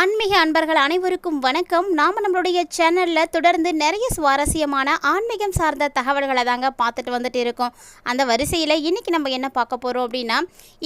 ஆன்மீக அன்பர்கள் அனைவருக்கும் வணக்கம். நாம் நம்மளுடைய சேனலில் தொடர்ந்து நிறைய சுவாரஸ்யமான ஆன்மீகம் சார்ந்த தகவல்களை தாங்க பார்த்துட்டு வந்துட்டு இருக்கோம். அந்த வரிசையில் இன்றைக்கி நம்ம என்ன பார்க்க போகிறோம் அப்படின்னா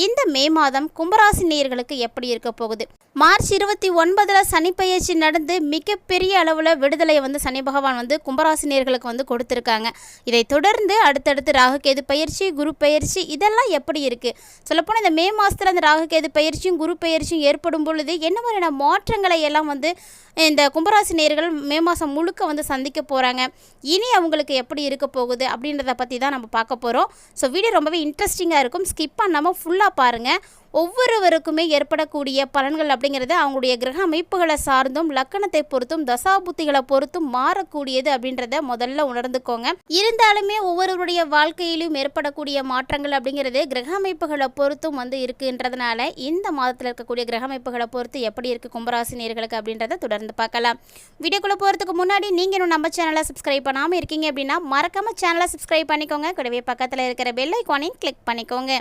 இந்த மே மாதம் கும்பராசி நேயர்களுக்கு எப்படி இருக்க போகுது? மார்ச் இருபத்தி ஒன்பதில் சனி பயிற்சி நடந்து மிகப்பெரிய அளவில் விடுதலையை வந்து சனி பகவான் வந்து கும்பராசி நேர்களுக்கு வந்து கொடுத்துருக்காங்க. இதை தொடர்ந்து அடுத்தடுத்து ராகுகேது பயிற்சி குரு பயிற்சி இதெல்லாம் எப்படி இருக்குது சொல்லப்போனால் இந்த மே மாதத்தில் அந்த ராகுகேது பயிற்சியும் குரு பயிற்சியும் ஏற்படும் பொழுது என்ன மாதிரியான மாற்றங்களை எல்லாம் வந்து இந்த கும்பராசி நேர்கள் மே மாதம் முழுக்க வந்து சந்திக்க போகிறாங்க இனி அவங்களுக்கு எப்படி இருக்க போகுது அப்படின்றத பற்றி தான் நம்ம பார்க்க போகிறோம் ஸோ வீடியோ ரொம்பவே இன்ட்ரெஸ்டிங்காக இருக்கும். ஸ்கிப் பண்ணாமல் ஃபுல்லாக பாருங்கள் ஒவ்வொருவருக்குமே ஏற்படக்கூடிய பலன்கள் அப்படிங்கிறது அவங்களுடைய கிரக அமைப்புகளை சார்ந்தும் லக்கணத்தை பொறுத்தும் தசாபுத்திகளை பொறுத்தும் மாறக்கூடியது அப்படின்றத முதல்ல உணர்ந்துக்கோங்க. இருந்தாலுமே ஒவ்வொருவருடைய வாழ்க்கையிலும் ஏற்படக்கூடிய மாற்றங்கள் அப்படிங்கிறது கிரக அமைப்புகளை பொறுத்தும் வந்து இருக்குன்றதுனால இந்த மாதத்தில் இருக்கக்கூடிய கிரக அமைப்புகளை பொறுத்து எப்படி இருக்கு கும்பராசி நேர்களுக்கு அப்படின்றத தொடர்ந்து பார்க்கலாம். வீடியோக்குள்ளே போகிறதுக்கு முன்னாடி நீங்கள் இன்னும் நம்ம சேனலை சப்ஸ்கிரைப் பண்ணாமல் இருக்கீங்க அப்படின்னா மறக்காம சேனலை சப்ஸ்கிரைப் பண்ணிக்கோங்க. கூடவே பக்கத்தில் இருக்கிற பெல் ஐக்கானையும் கிளிக் பண்ணிக்கோங்க.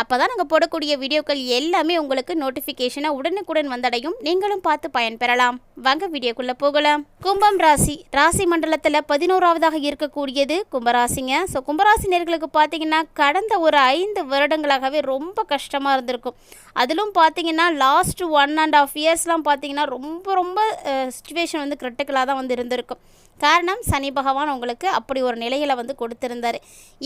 அப்போ தான் நாங்கள் போடக்கூடிய வீடியோக்கள் எல்லாமே உங்களுக்கு நோட்டிஃபிகேஷனாக உடனுக்குடன் வந்தடையும். நீங்களும் பார்த்து பயன்பெறலாம். வாங்க வீடியோக்குள்ளே போகலாம். கும்பம் ராசி. ராசி மண்டலத்தில் பதினோராவதாக இருக்கக்கூடியது கும்பராசிங்க. ஸோ கும்பராசி நேர்களுக்கு பார்த்தீங்கன்னா கடந்த ஒரு ஐந்து வருடங்களாகவே ரொம்ப கஷ்டமாக இருந்திருக்கும். அதிலும் பார்த்தீங்கன்னா லாஸ்ட் ஒன் அண்ட் ஆஃப் இயர்ஸ்லாம் பார்த்தீங்கன்னா ரொம்ப ரொம்ப சுச்சுவேஷன் வந்து கிரிட்டிக்கலாக தான் வந்து இருந்திருக்கும். காரணம் சனி பகவான் உங்களுக்கு அப்படி ஒரு நிலையில் வந்து கொடுத்துருந்தார்.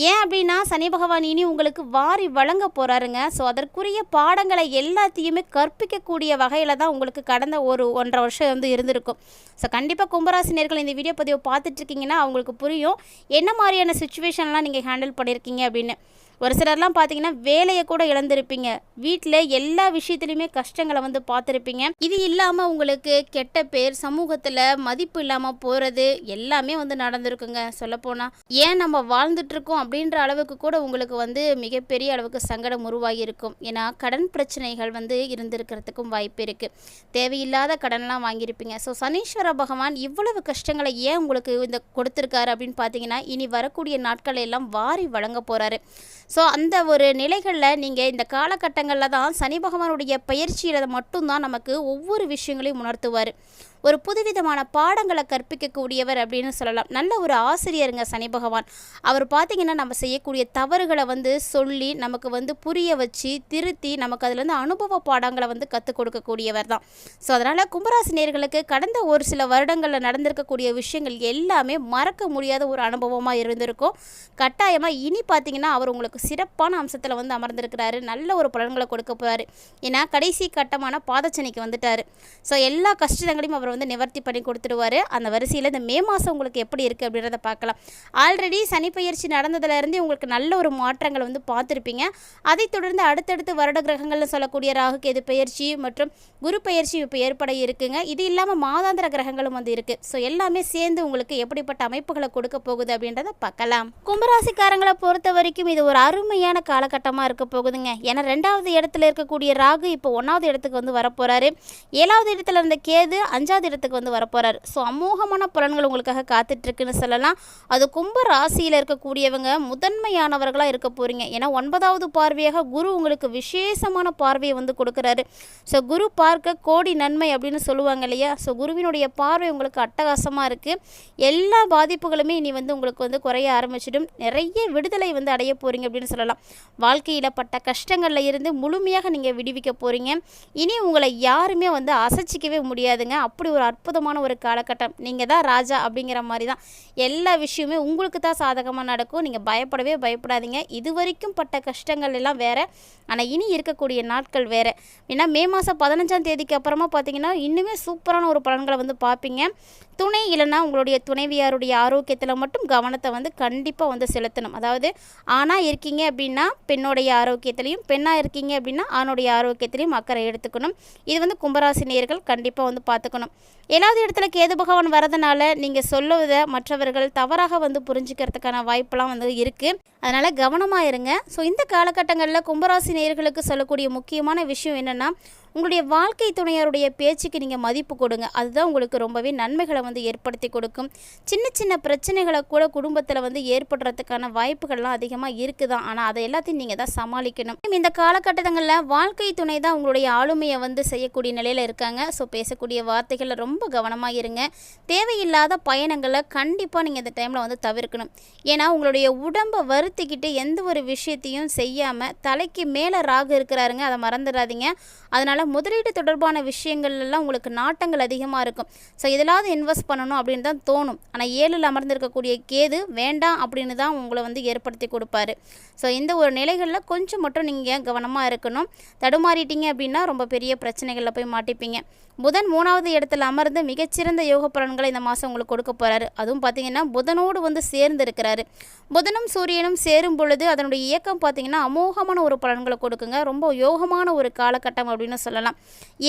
ஏன் அப்படின்னா சனி பகவான் இனி உங்களுக்கு வாரி வழங்க போகிறாருங்க ஸோ அதற்குரிய பாடங்களை எல்லாத்தையுமே கற்பிக்கக்கூடிய வகையில் தான் உங்களுக்கு கடந்த ஒரு ஒன்றரை வருஷம் வந்து இருந்திருக்கும். ஸோ கண்டிப்பாக கும்பராசினியர்கள் இந்த வீடியோ பதிவை பார்த்துட்ருக்கீங்கன்னா அவங்களுக்கு புரியும். என்ன மாதிரியான சுச்சுவேஷன்லாம் நீங்கள் ஹேண்டில் பண்ணியிருக்கீங்க அப்படின்னு. ஒரு சிலர்லாம் பார்த்தீங்கன்னா வேலையை கூட இழந்திருப்பீங்க. வீட்டில் எல்லா விஷயத்துலையுமே கஷ்டங்களை வந்து பார்த்துருப்பீங்க. இது இல்லாமல் உங்களுக்கு கெட்ட பேர் சமூகத்தில் மதிப்பு இல்லாமல் போகிறது எல்லாமே வந்து நடந்திருக்குங்க சொல்லப்போனால் ஏன் நம்ம வாழ்ந்துட்டுருக்கோம் அப்படின்ற அளவுக்கு கூட உங்களுக்கு வந்து மிகப்பெரிய அளவுக்கு சங்கடம் உருவாகி இருக்கும் ஏன்னா கடன் பிரச்சனைகள் வந்து இருந்திருக்கிறதுக்கும் வாய்ப்பு இருக்குது தேவையில்லாத கடன்லாம் வாங்கியிருப்பீங்க. ஸோ சனீஸ்வர பகவான் இவ்வளவு கஷ்டங்களை ஏன் உங்களுக்கு இந்த கொடுத்துருக்காரு அப்படின்னு பார்த்தீங்கன்னா இனி வரக்கூடிய நாட்களை எல்லாம் வாரி வழங்க போகிறாரு ஸோ அந்த ஒரு நிலைகளில் நீங்கள் இந்த காலகட்டங்களில் தான் சனி பகவானுடைய பயிற்சியில் மட்டும்தான் நமக்கு ஒவ்வொரு விஷயங்களையும் உணர்த்துவார். ஒரு புதுவிதமான பாடங்களை கற்பிக்கக்கூடியவர் அப்படின்னு சொல்லலாம். நல்ல ஒரு ஆசிரியருங்க சனி பகவான். அவர் பார்த்தீங்கன்னா நம்ம செய்யக்கூடிய தவறுகளை வந்து சொல்லி நமக்கு வந்து புரிய வச்சு திருத்தி நமக்கு அதுலேருந்து அனுபவ பாடங்களை வந்து கற்றுக் கொடுக்கக்கூடியவர் தான். ஸோ அதனால் கும்பராசி நேர்களுக்கு கடந்த ஒரு சில வருடங்களில் நடந்திருக்கக்கூடிய விஷயங்கள் எல்லாமே மறக்க முடியாத ஒரு அனுபவமாக இருந்திருக்கும். கட்டாயமாக இனி பார்த்தீங்கன்னா அவர் உங்களுக்கு சிறப்பான அம்சத்தில் வந்து அமர்ந்திருக்கிறாரு. நல்ல ஒரு பலன்களை கொடுக்க போகிறாரு ஏன்னா கடைசி கட்டமான பாதச்சனைக்கு வந்துட்டார். ஸோ எல்லா கஷ்டங்களையும் அவர் வந்து நிவர்த்தி பண்ணி கொடுத்துடுவார். அந்த வரிசையில் இந்த மே மாதம் உங்களுக்கு எப்படி இருக்குது அப்படின்றத பார்க்கலாம். ஆல்ரெடி சனி பயிற்சி நடந்ததுலேருந்து உங்களுக்கு நல்ல ஒரு மாற்றங்கள் வந்து பார்த்துருப்பீங்க. அதைத் தொடர்ந்து அடுத்தடுத்து வருட கிரகங்கள்னு சொல்லக்கூடிய ராகு கேது பெயர்ச்சி மற்றும் குரு பயிற்சி இப்போ ஏற்பட இருக்குங்க. இது இல்லாமல் மாதாந்திர கிரகங்களும் வந்து இருக்குது ஸோ எல்லாமே சேர்ந்து உங்களுக்கு எப்படிப்பட்ட அமைப்புகளை கொடுக்க போகுது அப்படின்றத பார்க்கலாம். கும்பராசிக்காரங்களை பொறுத்த வரைக்கும் இது ஒரு அருமையான காலகட்டமாக இருக்க போகுதுங்க. ஏன்னா ரெண்டாவது இடத்துல இருக்கக்கூடிய ராகு இப்போ ஒன்றாவது இடத்துக்கு வந்து வரப்போகிறாரு ஏழாவது இடத்துல இருந்த கேது அஞ்சாவது இடத்துக்கு வந்து வரப்போகிறார் ஸோ அமோகமான பலன்கள் உங்களுக்காக காத்துட்ருக்குன்னு சொல்லலாம். அது கும்ப ராசியில் இருக்கக்கூடியவங்க முதன்மையானவர்களாக இருக்க போகிறீங்க ஏன்னா ஒன்பதாவது பார்வையாக குரு உங்களுக்கு விசேஷமான பார்வையை வந்து கொடுக்குறாரு. ஸோ குரு பார்க்க கோடி நன்மை அப்படின்னு சொல்லுவாங்க இல்லையா? ஸோ குருவினுடைய பார்வை உங்களுக்கு அட்டகாசமாக இருக்குது எல்லா பாதிப்புகளுமே இனி வந்து உங்களுக்கு வந்து குறைய ஆரம்பிச்சிடும். நிறைய விடுதலை வந்து அடைய போகிறீங்க அப்படின்னு சொல்லலாம். வாழ்க்கையில் பட்ட கஷ்டங்களில் இருந்து முழுமையாக நீங்கள் விடுவிக்க போகிறீங்க இனி உங்களை யாருமே வந்து அசைச்சிக்கவே முடியாதுங்க. அப்படி ஒரு அற்புதமான ஒரு காலகட்டம். நீங்கள் தான் ராஜா அப்படிங்கிற மாதிரி தான் எல்லா விஷயமே உங்களுக்கு தான் சாதகமாக நடக்கும். நீங்கள் பயப்படவே பயப்படாதீங்க. இது வரைக்கும் பட்ட கஷ்டங்கள் எல்லாம் வேறு. ஆனால் இனி இருக்கக்கூடிய நாட்கள் வேறு. ஏன்னா மே மாதம் பதினஞ்சாம் தேதிக்கு அப்புறமா பார்த்தீங்கன்னா இன்னுமே சூப்பரான ஒரு பலன்களை வந்து பார்ப்பீங்க துணை இல்லைன்னா உங்களுடைய துணைவியாருடைய ஆரோக்கியத்தில் மட்டும் கவனத்தை வந்து கண்டிப்பாக வந்து செலுத்தணும். அதாவது ஆணாக இருக்கீங்க அப்படின்னா பெண்ணுடைய ஆரோக்கியத்திலையும் பெண்ணாக இருக்கீங்க அப்படின்னா ஆணுடைய ஆரோக்கியத்திலையும் அக்கறை எடுத்துக்கணும். இது வந்து கும்பராசி நேர்கள் கண்டிப்பாக வந்து பார்த்துக்கணும் ஏழாவது இடத்துல கேது பகவான் வரதுனால நீங்கள் சொல்லுவதை மற்றவர்கள் தவறாக வந்து புரிஞ்சுக்கிறதுக்கான வாய்ப்பெல்லாம் வந்து இருக்குது அதனால் கவனமாக இருங்க. ஸோ இந்த காலகட்டங்களில் கும்பராசி நேர்களுக்கு சொல்லக்கூடிய முக்கியமான விஷயம் என்னென்னா உங்களுடைய வாழ்க்கை துணையாருடைய பேச்சுக்கு நீங்கள் மதிப்பு கொடுங்க. அதுதான் உங்களுக்கு ரொம்பவே நன்மைகளை வந்து ஏற்படுத்தி கொடுக்கும். சின்ன சின்ன பிரச்சனைகளை கூட குடும்பத்தில் வந்து ஏற்படுறதுக்கான வாய்ப்புகள்லாம் அதிகமாக இருக்குதான். ஆனால் அதை எல்லாத்தையும் நீங்கள் தான் சமாளிக்கணும். இந்த காலகட்டங்களில் வாழ்க்கை துணை தான் உங்களுடைய ஆளுமையை வந்து செய்யக்கூடிய நிலையில் இருக்காங்க. ஸோ பேசக்கூடிய வார்த்தைகளை ரொம்ப ரொம்ப கவனமாக இருங்க. தேவையில்லாத பயணங்களை கண்டிப்பாக நீங்கள் இந்த டைமில் வந்து தவிர்க்கணும். ஏன்னா உங்களுடைய உடம்பை வருத்திக்கிட்டு எந்த ஒரு விஷயத்தையும் செய்யாமல் தலைக்கு மேலே ராகு இருக்கிறாருங்க அதை மறந்துடாதீங்க. அதனால் முதலீடு தொடர்பான விஷயங்கள்லாம் உங்களுக்கு நாட்டங்கள் அதிகமாக இருக்கும். ஸோ இதெல்லாம் இன்வெஸ்ட் பண்ணணும் அப்படின்னு தான் தோணும். ஆனால் ஏழில் அமர்ந்திருக்கக்கூடிய கேது வேண்டாம் அப்படின்னு தான் உங்களை வந்து ஏற்படுத்தி கொடுப்பாரு. ஸோ இந்த ஒரு நிலைகளில் கொஞ்சம் மட்டும் நீங்கள் கவனமாக இருக்கணும். தடுமாறிட்டீங்க அப்படின்னா ரொம்ப பெரிய பிரச்சனைகளில் போய் மாட்டிப்பீங்க. புதன் மூணாவது இடத்துல அமர்ந்து மிகச்சிறந்த யோக பலன்களை இந்த மாதம் உங்களுக்கு கொடுக்க போகிறாரு அதுவும் பார்த்தீங்கன்னா புதனோடு வந்து சேர்ந்து இருக்கிறாரு புதனும் சூரியனும் சேரும் பொழுது அதனுடைய இயக்கம் பார்த்தீங்கன்னா அமோகமான ஒரு பலன்களை கொடுக்குங்க. ரொம்ப யோகமான ஒரு காலகட்டம் அப்படின்னு சொல்லலாம்.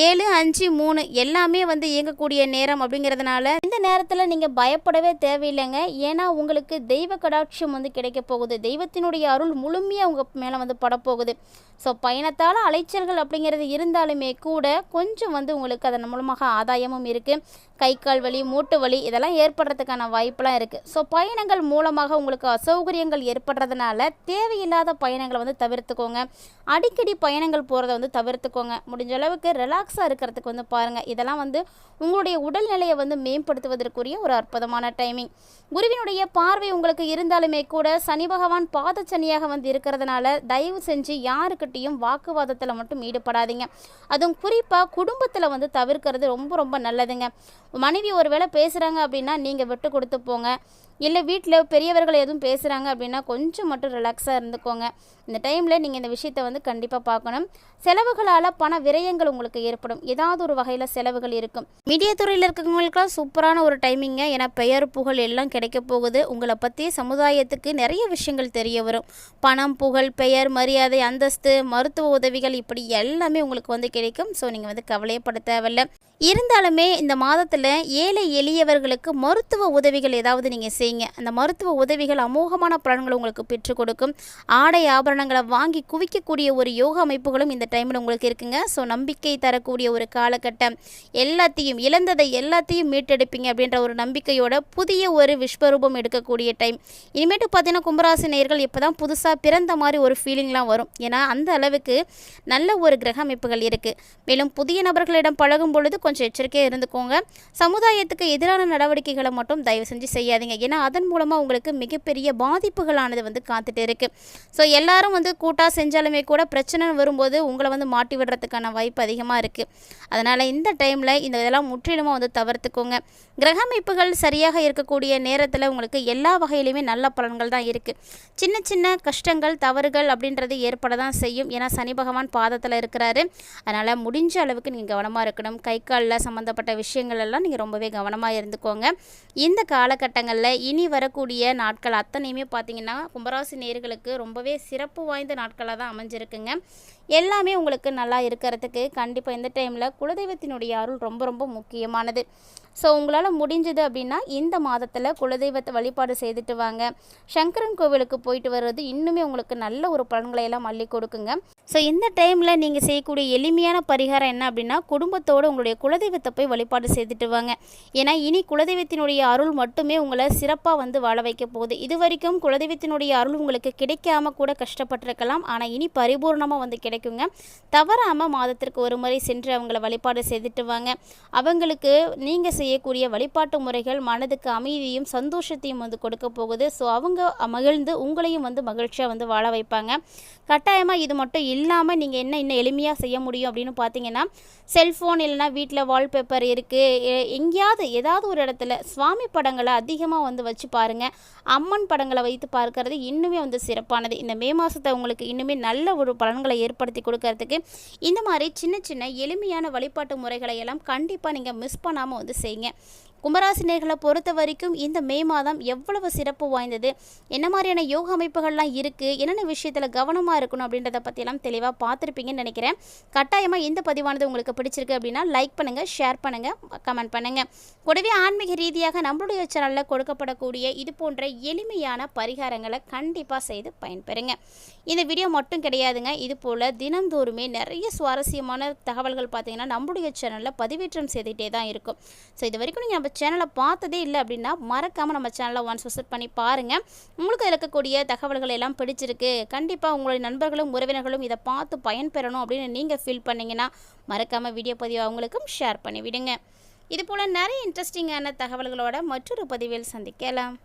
ஏழு அஞ்சு மூணு எல்லாமே வந்து இயங்கக்கூடிய நேரம் அப்படிங்கிறதுனால இந்த நேரத்தில் நீங்கள் பயப்படவே தேவையில்லைங்க. ஏன்னா உங்களுக்கு தெய்வ கடாட்சியம் வந்து கிடைக்க போகுது. தெய்வத்தினுடைய அருள் முழுமையாக உங்கள் மேலே வந்து படப்போகுது ஸோ பயணத்தால் அலைச்சல்கள் அப்படிங்கிறது இருந்தாலுமே கூட கொஞ்சம் வந்து உங்களுக்கு அதன் மூலமாக ஆதாயமும் இருக்குது கை கால் வலி மூட்டு வலி இதெல்லாம் ஏற்படுறதுக்கான வாய்ப்பெலாம் இருக்குது ஸோ பயணங்கள் மூலமாக உங்களுக்கு அசௌகரியங்கள் ஏற்படுறதுனால தேவையில்லாத பயணங்களை வந்து தவிர்த்துக்கோங்க. அடிக்கடி பயணங்கள் போகிறத வந்து தவிர்த்துக்கோங்க. முடிஞ்ச அளவுக்கு ரிலாக்ஸாக இருக்கிறதுக்கு வந்து பாருங்கள் இதெல்லாம் வந்து உங்களுடைய உடல்நிலையை வந்து மேம்படுத்துவதற்குரிய ஒரு அற்புதமான டைமிங் குருவினுடைய பார்வை உங்களுக்கு இருந்தாலுமே கூட சனி பகவான் பாதச்சனியாக வந்து இருக்கிறதுனால தயவு செஞ்சு யாருக்கிட்டையும் வாக்குவாதத்தில் மட்டும் ஈடுபடாதீங்க. அதுவும் குறிப்பாக குடும்பத்தில் வந்து தவிர்க்கிறது ரொம்ப ரொம்ப நல்லது. நல்லதுங்க மனைவி ஒரு வேளை பேசுகிறாங்க அப்படின்னா நீங்கள் விட்டு கொடுத்து போங்க. இல்லை வீட்டில் பெரியவர்கள் எதுவும் பேசுகிறாங்க அப்படின்னா கொஞ்சம் மட்டும் ரிலாக்ஸாக இருந்துக்கோங்க. இந்த டைமில் நீங்கள் இந்த விஷயத்தை வந்து கண்டிப்பாக பார்க்கணும். செலவுகளால் பண விரயங்கள் உங்களுக்கு ஏற்படும். ஏதாவது ஒரு வகையில் செலவுகள் இருக்கும். மீடியா துறையில் இருக்கவங்களுக்குலாம் சூப்பரான ஒரு டைமிங்க ஏன்னா பெயர் புகழ் எல்லாம் கிடைக்க போகுது. உங்களை பற்றி சமுதாயத்துக்கு நிறைய விஷயங்கள் தெரிய வரும். பணம் புகழ் பெயர் மரியாதை அந்தஸ்து மருத்துவ உதவிகள் இப்படி எல்லாமே உங்களுக்கு வந்து கிடைக்கும். ஸோ நீங்கள் வந்து கவலையப்பட தேவையில்லை. இருந்தாலுமே இந்த மாதத்தில் ஏழை எளியவர்களுக்கு மருத்துவ உதவிகள் ஏதாவது நீங்கள் செய்யுங்க. அந்த மருத்துவ உதவிகள் அமோகமான பலன்களை உங்களுக்கு பெற்றுக் கொடுக்கும். ஆடை ஆபரணங்களை வாங்கி குவிக்கக்கூடிய ஒரு யோக அமைப்புகளும் இந்த டைமில் உங்களுக்கு இருக்குங்க. ஸோ நம்பிக்கை தரக்கூடிய ஒரு காலகட்டம். எல்லாத்தையும் இழந்ததை எல்லாத்தையும் மீட்டெடுப்பீங்க அப்படின்ற ஒரு நம்பிக்கையோட புதிய ஒரு விஸ்வரூபம் எடுக்கக்கூடிய டைம் இனிமேட்டு பார்த்தீங்கன்னா கும்பராசி நேர்கள் இப்போ தான் புதுசாக பிறந்த மாதிரி ஒரு ஃபீலிங்லாம் வரும். ஏன்னா அந்த அளவுக்கு நல்ல ஒரு கிரக அமைப்புகள் இருக்குது மேலும் புதிய நபர்களிடம் பழகும் பொழுது கொஞ்சம் எச்சரிக்கையாக இருந்துக்கோங்க. சமுதாயத்துக்கு எதிரான நடவடிக்கைகளை மட்டும் தயவு செஞ்சு செய்யாதீங்க. ஏன்னா அதன் மூலமாக உங்களுக்கு மிகப்பெரிய பாதிப்புகளானது வந்து காத்துட்டு இருக்குது ஸோ எல்லாரும் வந்து கூட்டாக செஞ்சாலுமே கூட பிரச்சனை வரும்போது உங்களை வந்து மாட்டி விடுறதுக்கான வாய்ப்பு அதிகமாக இருக்குது அதனால் இந்த டைமில் இந்த இதெல்லாம் முற்றிலுமாக வந்து தவிர்த்துக்கோங்க. கிரக அமைப்புகள் சரியாக இருக்கக்கூடிய நேரத்தில் உங்களுக்கு எல்லா வகையிலுமே நல்ல பலன்கள் தான் இருக்குது சின்ன சின்ன கஷ்டங்கள் தவறுகள் அப்படின்றது ஏற்பட தான் செய்யும். ஏன்னா சனி பகவான் பாதத்தில் இருக்கிறாரு. அதனால் முடிஞ்ச அளவுக்கு நீங்கள் கவனமாக இருக்கணும். கை காலில் சம்மந்தப்பட்ட விஷயங்கள் எல்லாம் நீங்கள் ரொம்பவே கவனமாக இருந்துக்கோங்க. இந்த காலகட்டங்களில் இனி வரக்கூடிய நாட்கள் அத்தனையுமே பார்த்தீங்கன்னா கும்பராசி நேர்களுக்கு ரொம்பவே சிறப்பு வாய்ந்த நாட்களாக தான் அமைஞ்சிருக்குங்க. எல்லாமே உங்களுக்கு நல்லா இருக்கிறதுக்கு கண்டிப்பாக இந்த டைமில் குலதெய்வத்தினுடைய அருள் ரொம்ப ரொம்ப முக்கியமானது. ஸோ உங்களால் முடிஞ்சது அப்படின்னா இந்த மாதத்தில் குலதெய்வத்தை வழிபாடு செய்துட்டு வாங்க. சங்கரன் கோவிலுக்கு போயிட்டு வர்றது இன்னுமே உங்களுக்கு நல்ல ஒரு பலன்களை எல்லாம் அள்ளி கொடுக்குங்க. ஸோ இந்த டைமில் நீங்கள் செய்யக்கூடிய எளிமையான பரிகாரம் என்ன அப்படின்னா குடும்பத்தோடு உங்களுடைய குலதெய்வத்தை போய் வழிபாடு செய்துட்டு வாங்க. ஏன்னா இனி குலதெய்வத்தினுடைய அருள் மட்டுமே உங்களை சிறப்பாக வந்து வாழ வைக்க போகுது. இது வரைக்கும் குலதெய்வத்தினுடைய அருள் உங்களுக்கு கிடைக்காம கூட கஷ்டப்பட்டிருக்கலாம். ஆனால் இனி பரிபூர்ணமாக வந்து கிடைக்கும் கிடைக்குங்க. தவறாமல் மாதத்திற்கு ஒரு முறை சென்று அவங்கள வழிபாடு செய்துட்டு வாங்க. அவங்களுக்கு நீங்கள் செய்யக்கூடிய வழிபாட்டு முறைகள் மனதுக்கு அமைதியும் சந்தோஷத்தையும் வந்து கொடுக்க போகுது. ஸோ அவங்க மகிழ்ந்து உங்களையும் வந்து மகிழ்ச்சியாக வந்து வாழ வைப்பாங்க. கட்டாயமாக இது மட்டும் இல்லாமல் நீங்கள் என்ன இன்னும் எளிமையாக செய்ய முடியும் அப்படின்னு பார்த்தீங்கன்னா செல்ஃபோன் இல்லைனா வீட்டில் வால்பேப்பர் இருக்குது எங்கேயாவது ஏதாவது ஒரு இடத்துல சுவாமி படங்களை அதிகமாக வந்து வச்சு பாருங்கள் அம்மன் படங்களை வைத்து பார்க்கறது இன்னுமே வந்து சிறப்பானது. இந்த மே மாதத்தை உங்களுக்கு இன்னுமே நல்ல ஒரு பலன்களை ஏற்படுத்தி கொடுக்கறதுக்கு. இந்த மாதிரி சின்ன சின்ன எளிமையான வழிபாட்டு முறைகளை எல்லாம் கண்டிப்பாக நீங்கள் மிஸ் பண்ணாமல் வந்து செய்யுங்க. கும்பராசினியர்களை பொறுத்த வரைக்கும் இந்த மே மாதம் எவ்வளவு சிறப்பு வாய்ந்தது? என்ன மாதிரியான யோக அமைப்புகள்லாம் இருக்குது என்னென்ன விஷயத்தில் கவனமாக இருக்கணும் அப்படின்றத பற்றியெல்லாம் தெளிவாக பார்த்துருப்பீங்கன்னு நினைக்கிறேன். கட்டாயமாக இந்த பதிவானது உங்களுக்கு பிடிச்சிருக்கு அப்படின்னா லைக் பண்ணுங்கள் ஷேர் பண்ணுங்கள் கமெண்ட் பண்ணுங்கள் கூடவே ஆன்மீக ரீதியாக நம்மளுடைய சேனலில் கொடுக்கப்படக்கூடிய இது போன்ற எளிமையான பரிகாரங்களை கண்டிப்பாக செய்து பயன்பெறுங்க. இந்த வீடியோ மட்டும் கிடையாதுங்க. இது போல் தினந்தோறுமே நிறைய சுவாரஸ்யமான தகவல்கள் பார்த்தீங்கன்னா நம்மளுடைய சேனலில் பதிவேற்றம் செய்துகிட்டே தான் இருக்கும். ஸோ இது வரைக்கும் நீங்கள் நம்ம சேனலை பார்த்ததே இல்லை அப்படின்னா மறக்காமல் நம்ம சேனலை ஒன்ஸ் விசிட் பண்ணி பாருங்கள் உங்களுக்கு இருக்கக்கூடிய தகவல்கள் எல்லாம் பிடிச்சிருக்கு. கண்டிப்பாக உங்களுடைய நண்பர்களும் உறவினர்களும் இதை பார்த்து பயன்பெறணும் அப்படின்னு நீங்கள் ஃபீல் பண்ணிங்கன்னா மறக்காமல் வீடியோ பதிவு அவங்களுக்கும் ஷேர் பண்ணி விடுங்க நிறைய இன்ட்ரெஸ்டிங்கான தகவல்களோட மற்றொரு பதிவில் சந்திக்கலாம்.